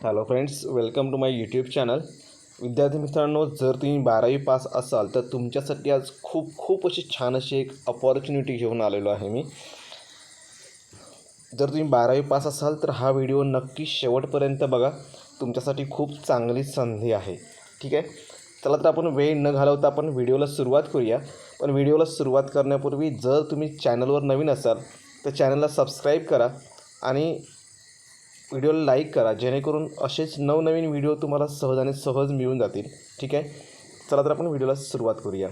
Hello friends welcome to my YouTube channel विद्यार्थी मित्रांनो जर तुम्ही बारावी पास असाल तर तुमच्यासाठी आज खूप खूप अशी छान अशी एक अपॉर्च्युनिटी घेऊन आलेलो आहे मी. जर तुम्ही बारावी पास असाल तर हा व्हिडिओ नक्की शेवटपर्यंत बघा. तुमच्यासाठी खूप चांगली संधी आहे. ठीक आहे? चला तर आपण वेळ न घालवता आपण व्हिडिओला सुरुवात करूया. पण व्हिडिओला सुरुवात करण्यापूर्वी जर तुम्ही चॅनलवर नवीन असाल तर चॅनलला सबस्क्राईब करा. आणि व्हिडिओला लाईक करा जेणेकरून असेच नवनवीन व्हिडिओ तुम्हाला सहज आणि सहज मिळून जातील. ठीक आहे? चला तर आपण व्हिडिओला सुरुवात करूया.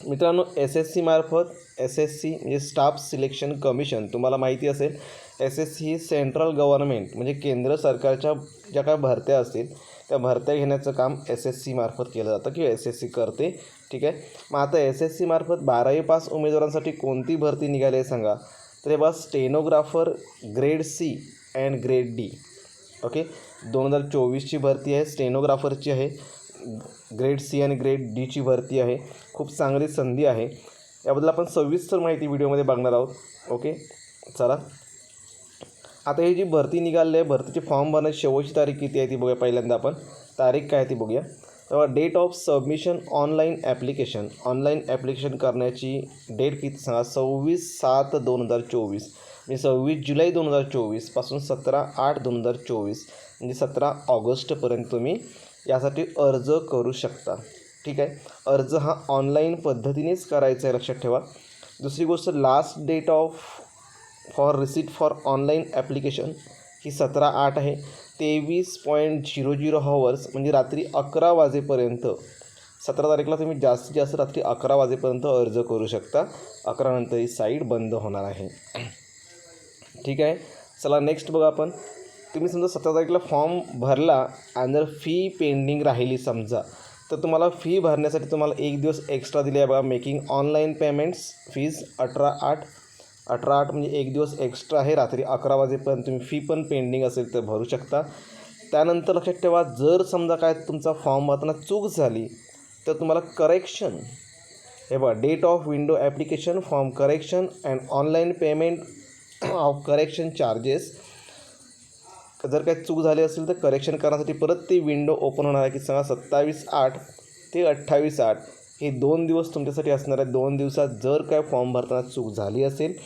मित्रांनो एस एस सीमार्फत एस एस सी म्हणजे स्टाफ सिलेक्शन कमिशन तुम्हाला माहिती असेल एस एस सी ही सेंट्रल गव्हर्नमेंट म्हणजे केंद्र सरकारच्या ज्या काय भरत्या असतील त्या भरत्या घेण्याचं काम एस एस सीमार्फत केलं जातं किंवा एस एस सी करते. ठीक आहे? मग आता एस एस सीमार्फत बारावी पास उमेदवारांसाठी कोणती भरती निघाली आहे सांगा. तर हे बघा stenographer grade C and grade D okay दोन हजार चोवीसची भरती आहे स्टेनोग्राफरची आहे ग्रेड सी आणि ग्रेड डीची भरती आहे. खूप चांगली संधी आहे. याबद्दल आपण सविस्तर माहिती व्हिडिओमध्ये बघणार आहोत. ओके चला. आता ही जी भरती निघाली आहे भरतीचे फॉर्म भरण्याची शेवटची तारीख किती आहे ती बघूया पहिल्यांदा आपण. तारीख काय आहे ती बघूया. तेव्हा date of submission online application online application करण्याची डेट किती? सांगा. सव्वीस सात दोन हजार चोवीस. म्हणजे सव्वीस जुलै दोन हजार चोवीसपासून सतरा आठ दोन हजार चोवीस. म्हणजे सतरा ऑगस्टपर्यंत तुम्ही यासाठी अर्ज करू शकता. ठीक आहे? अर्ज हा ऑनलाईन पद्धतीनेच करायचा आहे लक्षात ठेवा. दुसरी गोष्ट last date of for receipt for online application ही सतरा आठ आहे. तेवीस पॉईंट झिरो झिरो हवर्स म्हणजे रात्री अकरा वाजेपर्यंत. सतरा तारखेला तुम्ही जास्तीत जास्त रात्री अकरा वाजेपर्यंत अर्ज करू शकता. अकरानंतर ही साईट बंद होणार आहे. ठीक आहे? चला नेक्स्ट बघा आपण. तुम्ही समजा सतरा तारखेला फॉर्म भरला आणि जर फी पेंडिंग राहिली समजा तर तुम्हाला फी भरण्यासाठी तुम्हाला एक दिवस एक्स्ट्रा दिले आहे बघा. मेकिंग ऑनलाईन पेमेंट्स फीज अठरा आठ अठरा आठ म्हणजे एक दिवस एक्स्ट्रा आहे रात्री अकरा वाजेपर्यंत तुम्ही फी पण पेंडिंग असेल तर भरू शकता. त्यानंतर लक्षात ठेवा जर समजा काय तुमचा फॉर्म भरताना चूक झाली तर तुम्हाला करेक्शन हे बघा date of window application form correction and online payment of correction charges जर काही चूक झाली असेल तर करेक्शन करण्यासाठी परत ती विंडो ओपन होणार आहे की सांगा सत्तावीस आठ ते अठ्ठावीस आठ. हे दोन दिवस तुमच्यासाठी असणार आहे दोन दिवसात जर काय फॉर्म भरताना चूक झाली असेल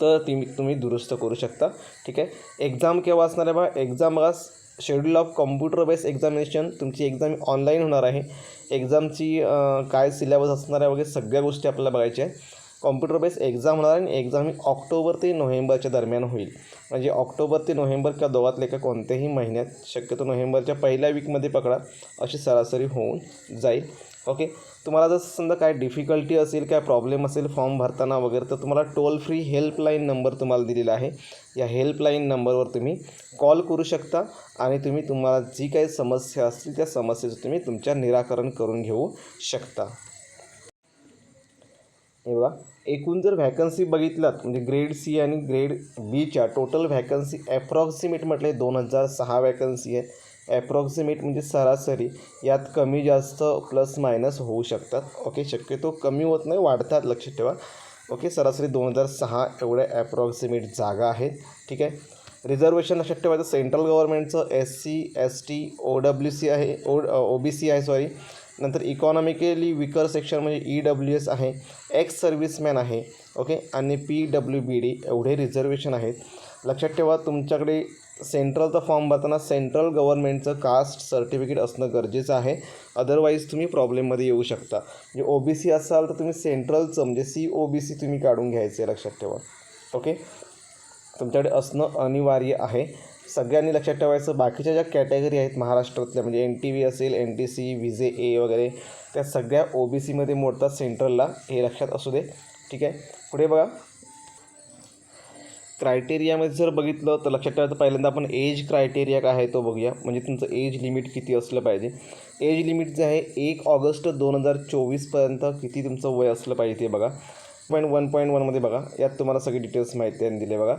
तर ती तुम्ही दुरुस्त करू शकता. ठीक आहे? एक्झाम केव्हा असणार आहे बघा? एक्झाम बघा schedule of computer based examination तुमची एक्झाम ऑनलाईन होणार आहे. एक्झामची काय सिलेबस असणार आहे वगैरे सगळ्या गोष्टी आपल्याला बघायच्या आहे कॉम्प्युटर बेस्ड एक्झाम होणार आहे आणि एक्झाम ही ऑक्टोबर ते नोव्हेंबरच्या दरम्यान होईल. म्हणजे ऑक्टोबर ते नोव्हेंबर किंवा दोघातले का कोणत्याही महिन्यात शक्यतो नोव्हेंबरच्या पहिल्या वीकमध्ये पकडा अशी सरासरी होऊन जाईल. ओके? तुम्हाला जर समजा काय डिफिकल्टी असेल काय प्रॉब्लेम असेल फॉर्म भरताना वगैरे तर तुम्हाला टोल फ्री हेल्पलाईन नंबर तुम्हाला दिलेला आहे. या हेल्पलाईन नंबरवर तुम्ही कॉल करू शकता आणि तुम्ही तुम्हाला जी काही समस्या असतील त्या समस्येचं तुम्ही तुमच्या निराकरण करून घेऊ शकता. हे बघा एकूण जर व्हॅकन्सी बघितलात म्हणजे ग्रेड सी आणि ग्रेड बीच्या टोटल व्हॅकन्सी ॲप्रॉक्सिमेट म्हटले दोन हजार सहा व्हॅकन्सी आहे. ॲप्रॉक्सिमेट म्हणजे सरासरी यात कमी जास्त प्लस मायनस होऊ शकतात. ओके शक्यतो कमी होत नाही वाढतात लक्षात ठेवा. ओके सरासरी दोन हजार सहा एवढ्या ॲप्रॉक्सिमेट जागा आहेत. ठीक आहे? रिझर्वेशन लक्षात ठेवायचं central गव्हर्नमेंटचं S C S T O W C आहे ओ ओ बी सी आहे सॉरी नंतर इकॉनॉमिकली विकर सेक्शन म्हणजे ई डब्ल्यू एस आहे. एक्स सर्व्हिसमॅन आहे. ओके आणि पी डब्ल्यू बी डी एवढे रिझर्वेशन आहेत. लक्षात ठेवा तुमच्याकडे सेंट्रलचा फॉर्म भरताना सेंट्रल गव्हर्नमेंटचं कास्ट सर्टिफिकेट असणं गरजेचं आहे. अदरवाईज तुम्ही प्रॉब्लेममध्ये येऊ शकता. म्हणजे ओ बी सी असाल तर तुम्ही सेंट्रलचं म्हणजे सी ओ बी सी तुम्ही काढून घ्यायचं आहे लक्षात ठेवा. ओके तुमच्याकडे असणं अनिवार्य आहे. सगळ्यांनी लक्षात ठेवायचं बाकीच्या ज्या कॅटेगरी आहेत महाराष्ट्रातल्या म्हणजे एन टी व्ही असेल N T C V J A वगैरे त्या सगळ्या ओ बी सीमध्ये मोडतात सेंट्रलला हे लक्षात असू दे. ठीक आहे? पुढे बघा. क्रायटेरियामध्ये जर बघितलं तर लक्षात ठेवायचं पहिल्यांदा आपण एज क्रायटेरिया काय आहे तो बघूया. म्हणजे तुमचं एज लिमिट किती असलं पाहिजे. एज लिमिट जे आहे एक ऑगस्ट दोन हजार चोवीसपर्यंत किती तुमचं वय असलं पाहिजे ते बघा. पॉईंट वन पॉईंट वनमध्ये बघा. यात तुम्हाला सगळी डिटेल्स माहिती आणि दिले बघा.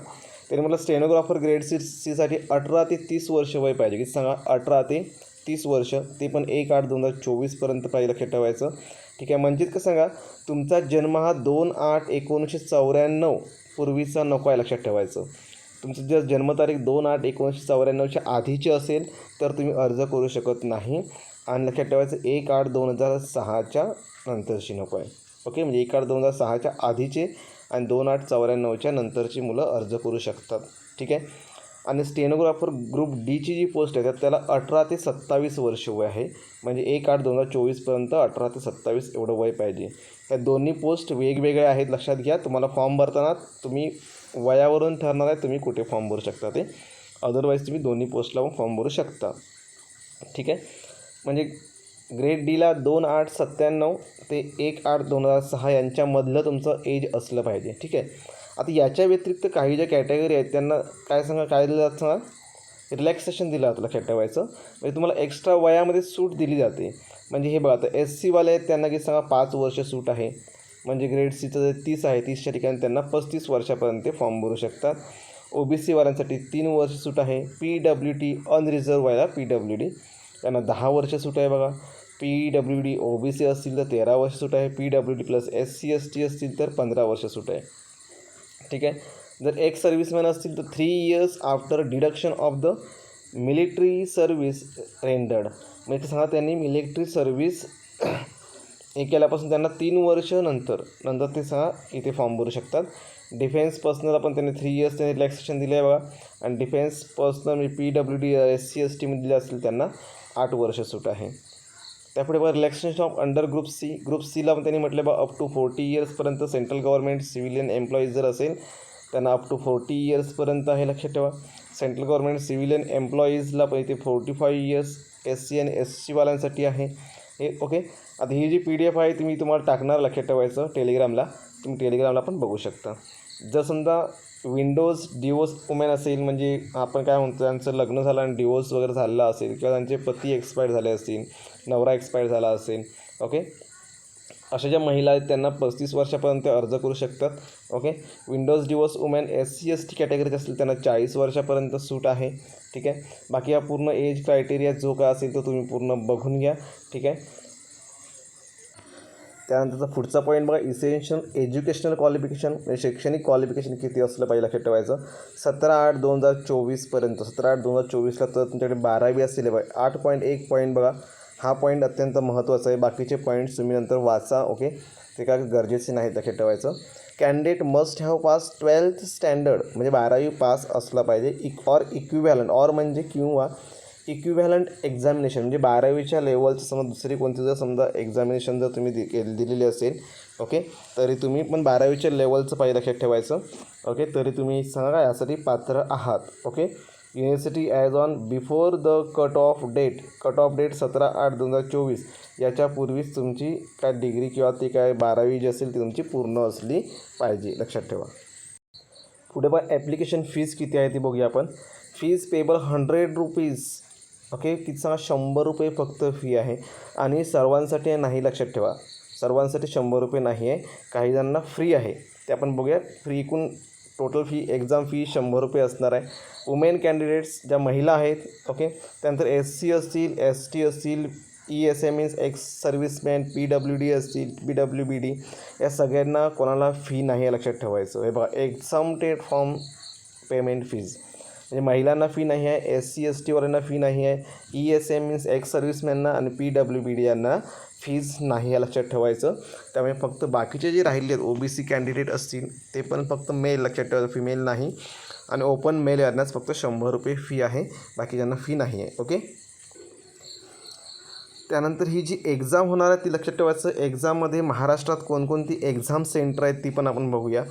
त्याने मला स्टेनोग्राफर ग्रेड सी सीसाठी अठरा ते तीस वर्ष वय पाहिजे. की सांगा? अठरा ते तीस वर्ष. ते पण एक आठ दोन हजार चोवीसपर्यंत पाहिजे लक्षात ठेवायचं. ठीक आहे म्हणजेच कसं सांगा? तुमचा जन्म हा दोन आठ एकोणीसशे चौऱ्याण्णव पूर्वीचा नको आहे लक्षात ठेवायचं. तुमचं जर जन्मतारीख दोन आठ एकोणीसशे चौऱ्याण्णवच्या आधीची असेल तर तुम्ही अर्ज करू शकत नाही. आणि लक्षात ठेवायचं एक आठ दोन हजार सहाच्या नंतरची नको आहे. ओके म्हणजे एक आठ दोन हजार सहाच्या आधीचे आणि दोन आठ चौऱ्याण्णवच्या नंतरची मुलं अर्ज करू शकतात. ठीक आहे? आणि स्टेनोग्राफर ग्रुप डीची जी पोस्ट आहे त्यात त्याला अठरा ते सत्तावीस वर्ष वय आहे. म्हणजे एक आठ दोन हजार चोवीसपर्यंत अठरा ते सत्तावीस एवढं वय पाहिजे. या दोन्ही पोस्ट वेगवेगळ्या आहेत लक्षात घ्या. तुम्हाला फॉर्म भरताना तुम्ही वयावरून ठरणार आहे तुम्ही कुठे फॉर्म भरू शकता ते. अदरवाईज तुम्ही दोन्ही पोस्टला पण फॉर्म भरू शकता. ठीक आहे? म्हणजे ग्रेड डीला दोन आठ सत्त्याण्णव ते एक आठ दोन हजार सहा यांच्यामधलं तुमचं एज असलं पाहिजे. ठीक आहे? आता याच्या व्यतिरिक्त काही ज्या कॅटेगरी आहेत त्यांना काय सांगा काय दिलं जातं सांगा? रिलॅक्सेशन दिलं जातं लक्षात ठेवायचं म्हणजे तुम्हाला एक्स्ट्रा वयामध्ये सूट दिली जाते. म्हणजे हे बघा आता एस सीवाले आहेत त्यांना की सांगा पाच वर्ष सूट आहे. म्हणजे ग्रेड सीचं जे तीस आहे तीसच्या ठिकाणी त्यांना पस्तीस वर्षापर्यंत ते फॉर्म भरू शकतात. ओ बी सीवाल्यांसाठी तीन वर्ष सूट आहे. पी डब्ल्यू टी अनरिझर्व व्हायला पी डब्ल्यू डी त्यांना दहा वर्ष सूट आहे बघा. P W D O B C असतील तर तेरा वर्ष सूट आहे. P W D plus S C S T असतील तर पंधरा वर्ष सूट आहे. ठीक आहे? जर एक सर्व्हिसमॅन असतील तर three years after deduction of the military service rendered म्हणजे सांगा त्यांनी मिलिटरी सर्व्हिस हे केल्यापासून त्यांना तीन वर्ष नंतर नंतर ते सांगा इथे फॉर्म भरू शकतात. डिफेन्स पर्सनल पण त्यांनी थ्री इयर्स त्यांनी रिलॅक्सेशन दिले आहे बघा. आणि डिफेन्स पर्सनल म्हणजे P W D S C S टीमध्ये दिले असतील त्यांना आठ वर्ष सूट आहे. त्यापुढे बघा relaxation of under group C group सीला पण त्यांनी म्हटलं बा अप टू फोर्टी इयर्सपर्यंत सेंट्रल गव्हर्नमेंट सिव्हिलियन एम्प्लॉईज जर असेल त्यांना अप टू फोर्टी इयर्सपर्यंत आहे लक्षात ठेवा. सेंट्रल गव्हर्नमेंट सिव्हिलियन एम्प्लॉईजला पण इथे forty five years S C आणि एस सीवाल्यांसाठी आहे. हे ओके आता ही जी पी डी एफ आहे ती मी तुम्हाला टाकणार लक्षात ठेवायचं टेलिग्रामला तुम्ही टेलिग्रामला पण बघू शकता. जर समजा विंडोज डिवोर्स वुमेन असेल म्हणजे आपण काय म्हणतो त्यांचं लग्न झालं आणि डिवोर्स वगैरे झालेला असेल किंवा त्यांचे पती एक्सपायर झाले असतील नवरा एक्सपायर झाला असेल ओके अशा ज्या महिला आहेत त्यांना पस्तीस वर्षापर्यंत अर्ज करू शकतात okay widows divorce women S C S T कॅटेगरीत असतील त्यांना चाळीस वर्षापर्यंत सूट आहे ठीक? आहे बाकी हा पूर्ण एज क्रायटेरिया जो काय असेल तो तुम्ही पूर्ण बघून घ्या ठीक? आहे त्यानंतरचा पुढचा पॉईंट बघा इसेन्शियल एज्युकेशनल क्वालिफिकेशन म्हणजे शैक्षणिक क्वालिफिकेशन किती असलं पाहिजे लक्षात ठेवायचं? सतरा आठ दोन हजार चोवीसपर्यंत सतरा आठ दोन हजार चोवीसला तर तुमच्याकडे बारावी असलेले पाहिजे आठ पॉईंट एक पॉईंट बघा हा पॉईंट अत्यंत महत्त्वाचा आहे. बाकीचे पॉईंट्स तुम्ही नंतर वाचा ओके ते काय गरजेचे नाही लक्षात ठेवायचं. Candidate must have pass twelfth standard म्हणजे बारावी पास असला पाहिजे. इक ऑर इक्विव्हॅलंट ऑर म्हणजे किंवा इक्विव्हॅलंट एक्झामिनेशन म्हणजे बारावीच्या लेवलचं समजा दुसरी कोणती जर समजा एक्झामिनेशन जर तुम्ही दि दिलेली असेल ओके तरी तुम्ही पण बारावीच्या लेवलचं पाहिजे लक्षात ठेवायचं ओके तरी तुम्ही सांगा यासाठी पात्र आहात okay university as on before the cut off date cut off date सतरा आठ दोन हजार चोवीस. याच्यापूर्वीच तुमची काय डिग्री किंवा ती काय बारावी जी असेल ती तुमची पूर्ण असली पाहिजे. लक्षात ठेवा. पुढे पण ॲप्लिकेशन फीज किती आहे ती बघूया आपण. Fees payable hundred rupees okay किती सांगा? शंभर रुपये फक्त फी आहे. आणि सर्वांसाठी नाही लक्षात ठेवा. सर्वांसाठी शंभर रुपये नाही आहे. काही जणांना फ्री आहे. ते आपण बघूया. फ्री एकूण टोटल फी एक्झाम फी शंभर रुपये असणार आहे. वुमेन कॅन्डिडेट्स ज्या महिला आहेत ओके त्यानंतर एस सी असतील एस टी असतील E S M means ex serviceman P W D असतील पी डब्ल्यू बी डी या सगळ्यांना कोणाला फी नाही आहे लक्षात ठेवायचं. हे बघा एक्झामटेड फॉर्म पेमेंट फीज म्हणजे महिलांना फी नाही आहे एस सी एस टीवाल्यांना फी नाही आहे E S M means ex सर्व्हिसमॅनना आणि पी डब्ल्यू बी डी यांना फीज नाही या लक्षात ठेवायचं. त्यामुळे फक्त बाकीचे जे राहिले आहेत ओ बी सी कॅन्डिडेट असतील ते पण फक्त मेल लक्षात ठेवायचं फिमेल नाही. आणि ओपन मेल यांनाच फक्त शंभर रुपये फी आहे बाकीच्यांना फी नाही आहे ओके त्यानंतर ही जी एक्झाम होणार आहे ती लक्षात ठेवायचं. एक्झाममध्ये महाराष्ट्रात कोणकोणती एक्झाम सेंटर आहेत ती पण आपण बघूया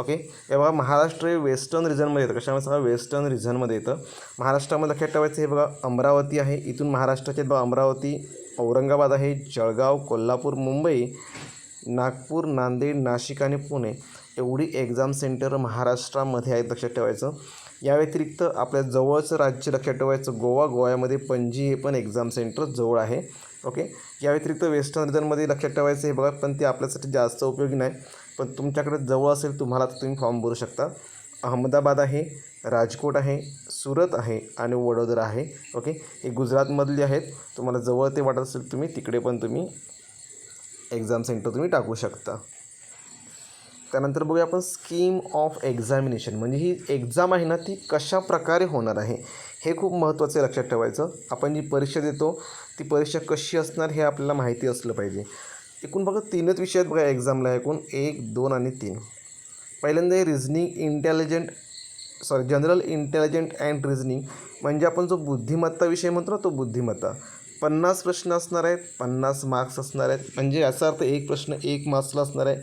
ओके हे बघा महाराष्ट्र हे वेस्टर्न रिजनमध्ये येतं. कशामध्ये सगळं वेस्टर्न रिजनमध्ये येतं. महाराष्ट्रामध्ये लक्षात ठेवायचं हे बघा अमरावती आहे. इथून महाराष्ट्राचे बघा अमरावती औरंगाबाद आहे जळगाव कोल्हापूर मुंबई नागपूर नांदेड नाशिक आणि पुणे. एवढी एक्झाम सेंटर महाराष्ट्रामध्ये आहेत लक्षात ठेवायचं. या व्यतिरिक्त आपल्या जवळचं राज्य लक्षात ठेवायचं. गोवा गोव्यामध्ये पणजी हे पण एक्झाम सेंटर जवळ आहे. ओके या व्यतिरिक्त वेस्टर्न रिजनमध्ये लक्षात ठेवायचं हे बघा पण ते आपल्यासाठी जास्त उपयोगी नाही. पण तुमच्याकडे जवळ असेल तुम्हाला तर तुम्ही फॉर्म भरू शकता. अहमदाबाद आहे राजकोट आहे सुरत आहे आणि वडोदरा आहे. ओके? हे गुजरातमधली आहेत. तुम्हाला जवळ ते वाटत असेल तुम्ही तिकडे पण तुम्ही एक्झाम सेंटर तुम्ही टाकू शकता. त्यानंतर बघूया आपण स्कीम ऑफ एक्झामिनेशन म्हणजे ही एक्झाम आहे ना ती कशा प्रकारे होणार आहे? हे खूप महत्त्वाचं आहे लक्षात ठेवायचं. आपण जी परीक्षा देतो ती परीक्षा कशी असणार हे आपल्याला माहिती असलं पाहिजे. एकूण बघा तीनच विषय आहेत बघा एक्झामला एकूण. एक दोन आणि तीन. पहिल्यांदा आहे reasoning intelligent sorry general intelligent and reasoning म्हणजे आपण जो बुद्धिमत्ता विषय म्हणतो ना तो बुद्धिमत्ता. पन्नास प्रश्न असणार आहेत पन्नास मार्क्स असणार आहेत. म्हणजे याचा अर्थ एक प्रश्न एक मार्क्सला असणार आहे.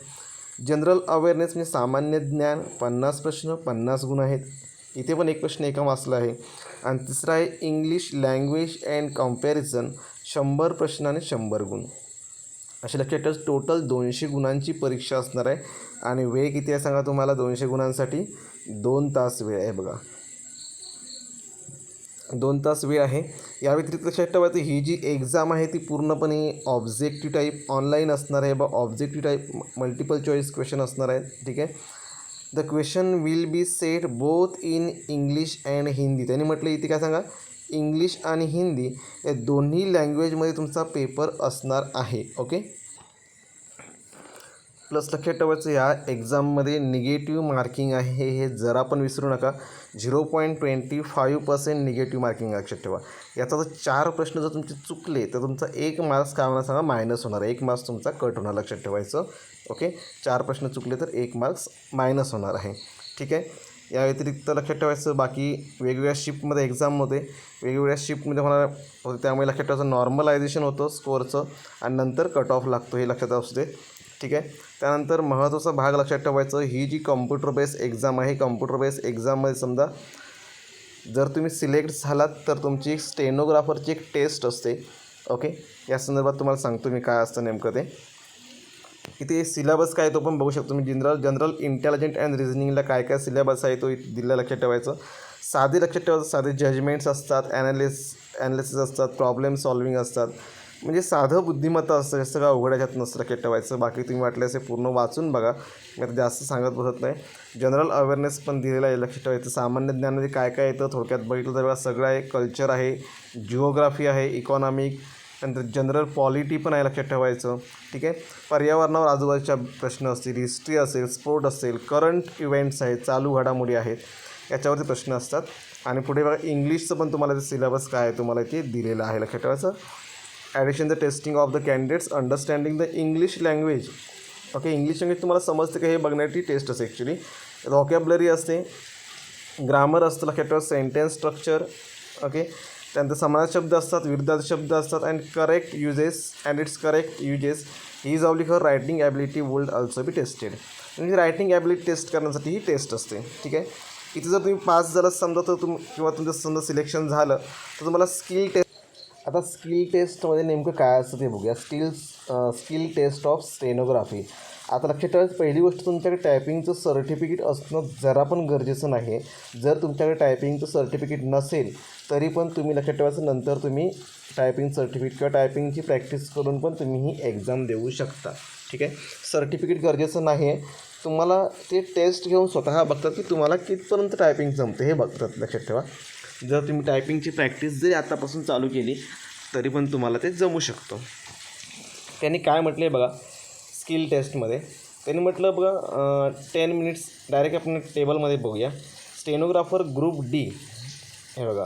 जनरल अवेअरनेस म्हणजे सामान्य ज्ञान पन्नास प्रश्न पन्नास गुण आहेत. इथे पण एक प्रश्न एका मार्क्सला आहे. आणि तिसरा आहे इंग्लिश लँग्वेज अँड कंपॅरिझन शंभर प्रश्न आणि शंभर गुण. असे लक्षात ठेवा टोटल दोनशे गुणांची परीक्षा असणार आहे. आणि वेळ किती आहे सांगा तुम्हाला दोनशे गुणांसाठी. दोन तास वेळ आहे बघा. दोन तास वेळ आहे. या व्यतिरिक्त लक्षात ठेवायचं ही जी एक्झाम आहे ती पूर्णपणे ऑब्जेक्टिव्ह टाईप ऑनलाईन असणार आहे. बा objective type multiple choice question असणार आहे ठीक आहे? The question will be set both in English and Hindi त्यांनी म्हटलं इथे काय सांगा? इंग्लिश आणि हिंदी या दोन्ही लँग्वेजमध्ये तुमचा पेपर असणार आहे. ओके प्लस लक्षात ठेवायचं या एक्झाममध्ये निगेटिव्ह मार्किंग आहे. हे हे जरा पण विसरू नका. Zero point twenty five percent negative marking लक्षात ठेवा. याचा जर चार प्रश्न जर तुमचे चुकले तर तुमचा एक मार्क्स काय होणार सांगा मायनस होणार एक मार्क्स तुमचा कट होणार लक्षात ठेवायचं. ओके? चार प्रश्न चुकले तर एक मार्क्स मायनस होणार आहे. ठीक आहे? या व्यतिरिक्त लक्षात ठेवायचं बाकी वेगवेगळ्या शिफ्टमध्ये एक्झाममध्ये वेगवेगळ्या शिफ्टमध्ये होणार होते त्यामुळे लक्षात ठेवायचं नॉर्मलायझेशन होतं स्कोअरचं आणि नंतर कट ऑफ लागतो हे लक्षात असू दे. ठीक आहे? त्यानंतर महत्त्वाचा भाग लक्षात ठेवायचं ही जी कम्प्युटर बेस एक्झाम आहे कम्प्युटर बेस एक्झाममध्ये समजा जर तुम्ही सिलेक्ट झालात तर तुमची एक स्टेनोग्राफरची एक टेस्ट असते. ओके या संदर्भात तुम्हाला सांगतो मी काय असतं नेमकं ते. इथे सिलेबस काय आहे तो पण बघू शकतो मी. जनरल जनरल इंटेलिजंट अँड रिझनिंगला काय काय सिलेबस आहे तो इथे दिला लक्षात ठेवायचं. साधे लक्षात ठेवायचं साधे जजमेंट्स असतात ॲनालिस ॲनालिसिस असतात प्रॉब्लेम सॉल्विंग असतात. म्हणजे साधं बुद्धिमत्ता असतं जास्त काय अवघड ह्याच्यात नसतं केटवायचं. ठेवायचं बाकी तुम्ही वाटले असे पूर्ण वाचून बघा. मी आता जास्त सांगत बसत नाही. जनरल अवेअरनेस पण दिलेला आहे लक्षात ठेवायचं. सामान्य ज्ञानामध्ये काय काय येतं थोडक्यात बघितलं तर बघा सगळं आहे कल्चर आहे जिओग्राफी आहे इकॉनॉमिक नंतर जनरल पॉलिटी पण आहे लक्षात ठेवायचं. ठीक आहे? पर्यावरणावर आजूबाजूच्या प्रश्न असतील हिस्ट्री असेल स्पोर्ट असेल करंट इव्हेंट्स आहेत चालू घडामोडी आहेत याच्यावरती प्रश्न असतात. आणि पुढे बघा इंग्लिशचं पण तुम्हाला ते सिलेबस काय आहे तुम्हाला ते दिलेलं आहे लक्षात ठेवायचं. Addition the testing of the candidates understanding the English language okay English language तुम्हाला समजते का? हे बघण्याची टेस्ट असते ॲक्च्युली व्हॉकॅबलरी असते ग्रामर असतं लक्षात ठेवा सेंटेन्स स्ट्रक्चर ओके त्यानंतर समानार्थी शब्द असतात विरुद्धार्थी शब्द असतात and correct uses and its correct uses is oblique her writing ability would also be tested म्हणजे रायटिंग ॲबिलिटी टेस्ट करण्यासाठी ही टेस्ट असते ठीक आहे? इथे जर तुम्ही पास झालं समजा तर तुम किंवा तुमचं समजा सिलेक्शन झालं तर तुम्हाला स्किल टेस्ट आता स्किल टेस्टमध्ये नेमकं काय असतं ते बघूया. Skill skill test of stenography. आता लक्षात ठेवायचं पहिली गोष्ट तुमच्याकडे टायपिंगचं सर्टिफिकेट असणं जरा पण गरजेचं नाही. जर तुमच्याकडे टायपिंगचं सर्टिफिकेट नसेल तरी पण तुम्ही लक्षात ठेवायचं नंतर तुम्ही टायपिंग सर्टिफिकेट किंवा टायपिंगची प्रॅक्टिस करून पण तुम्ही ही एक्झाम देऊ शकता. ठीक आहे? सर्टिफिकेट गरजेचं नाही आहे तुम्हाला ते टेस्ट घेऊन स्वतः बघतात की तुम्हाला कितपर्यंत टायपिंग जमते हे बघतात लक्षात ठेवा. जर तुम्ही टायपिंगची प्रॅक्टिस जरी आतापासून चालू केली तरी पण तुम्हाला ते जमू शकतो. त्यांनी काय म्हटलं आहे बघा स्किल टेस्टमध्ये त्यांनी म्हटलं बघा टेन मिनिट्स डायरेक्ट आपण टेबलमध्ये बघूया. स्टेनोग्राफर ग्रुप डी हे बघा.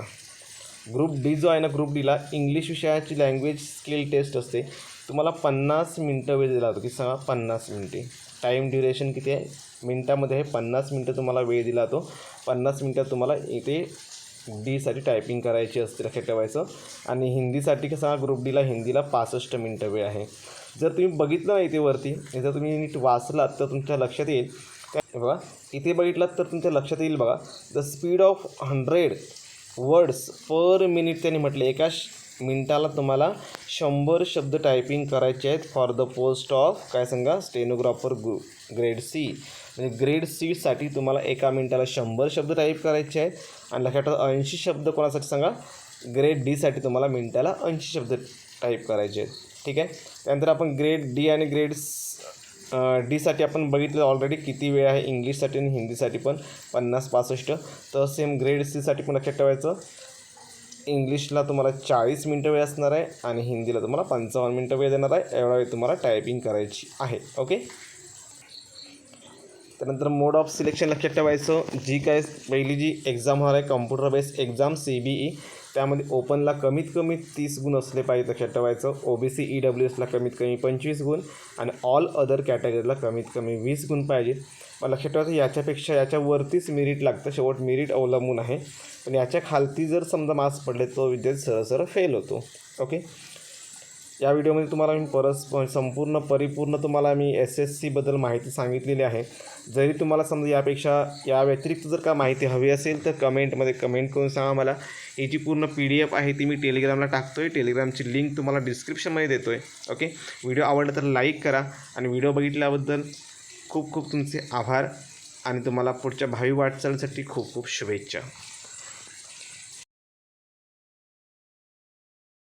ग्रुप डी जो आहे ना ग्रुप डीला इंग्लिश विषयाची लँग्वेज स्किल टेस्ट असते. तुम्हाला पन्नास मिनटं वेळ दिला जातो की सांगा पन्नास मिनटे. टाईम ड्युरेशन किती आहे? मिनटामध्ये हे पन्नास मिनटं तुम्हाला वेळ दिला जातो. पन्नास मिनटात तुम्हाला इथे डीसाठी टायपिंग करायची असते लक्षात ठेवायचं. आणि हिंदीसाठी कसं ग्रुप डीला हिंदीला पासष्ट मिनटं वेळ आहे. जर तुम्ही बघितलं नाही इथे वरती जर तुम्ही नीट वाचलात तर तुमच्या लक्षात येईल. काय बघा इथे बघितलात तर तुमच्या लक्षात येईल बघा. The speed of hundred words per minute त्यांनी म्हटले. एका श- मिनिटाला तुम्हाला शंभर शब्द टायपिंग करायचे आहेत फॉर द पोस्ट ऑफ काय सांगा स्टेनोग्राफर ग्रु ग्रेड सी म्हणजे ग्रेड सीसाठी तुम्हाला एका मिनिटाला शंभर शब्द टाईप करायचे आहेत. आणि लक्षात ऐंशी शब्द कोणासाठी सांगा? ग्रेड डीसाठी तुम्हाला मिनिटाला ऐंशी शब्द टाईप करायचे आहेत. ठीक आहे? त्यानंतर आपण ग्रेड डी आणि ग्रेड डीसाठी आपण बघितलं ऑलरेडी किती वेळ आहे इंग्लिशसाठी आणि हिंदीसाठी पण. पन्नास पासष्ट. तर सेम ग्रेड सीसाठी पण लक्षात ठेवायचं. इंग्लिशला तुम्हाला चाळीस मिनटं वेळ असणार आहे आणि हिंदीला तुम्हाला पंचावन्न मिनटं वेळ देणार आहे. एवढा वेळ तुम्हाला टायपिंग करायची आहे. ओके त्यानंतर मोड ऑफ सिलेक्शन लक्षात ठेवायचं. जी काय पहिली जी एक्झाम होणार आहे computer based exam C B E त्यामध्ये ओपनला कमीत कमी तीस गुण असले पाहिजे लक्षात ठेवायचं. O B C E W एसला कमीत कमी पंचवीस गुण आणि ऑल अदर कॅटेगरीला कमीत कमी वीस गुण पाहिजे पण लक्षात ठेवायचं याच्यापेक्षा याच्यावरतीच मेरिट लागतं. शेवट मेरिट अवलंबून आहे. पण याच्या खालती जर समजा मार्क्स पडले तो विद्यार्थी सरळ सरळ फेल होतो. ओके या व्हिडिओमध्ये तुम्हाला मी परस संपूर्ण परिपूर्ण तुम्हाला मी एस एस सीबद्दल माहिती सांगितलेली आहे. जरी तुम्हाला समजा यापेक्षा या व्यतिरिक्त जर का माहिती हवी असेल तर कमेंटमध्ये कमेंट करून सांगा मला. ही जी पूर्ण पी डी एफ आहे ती मी टेलिग्रामला टाकतो आहे टेलिग्रामची लिंक तुम्हाला डिस्क्रिप्शनमध्ये देतो आहे ओके व्हिडिओ आवडला तर लाईक करा आणि व्हिडिओ बघितल्याबद्दल खूप खूप तुमचे आभार आणि तुम्हाला पुढच्या भावी वाटचालीसाठी खूप खूप शुभेच्छा.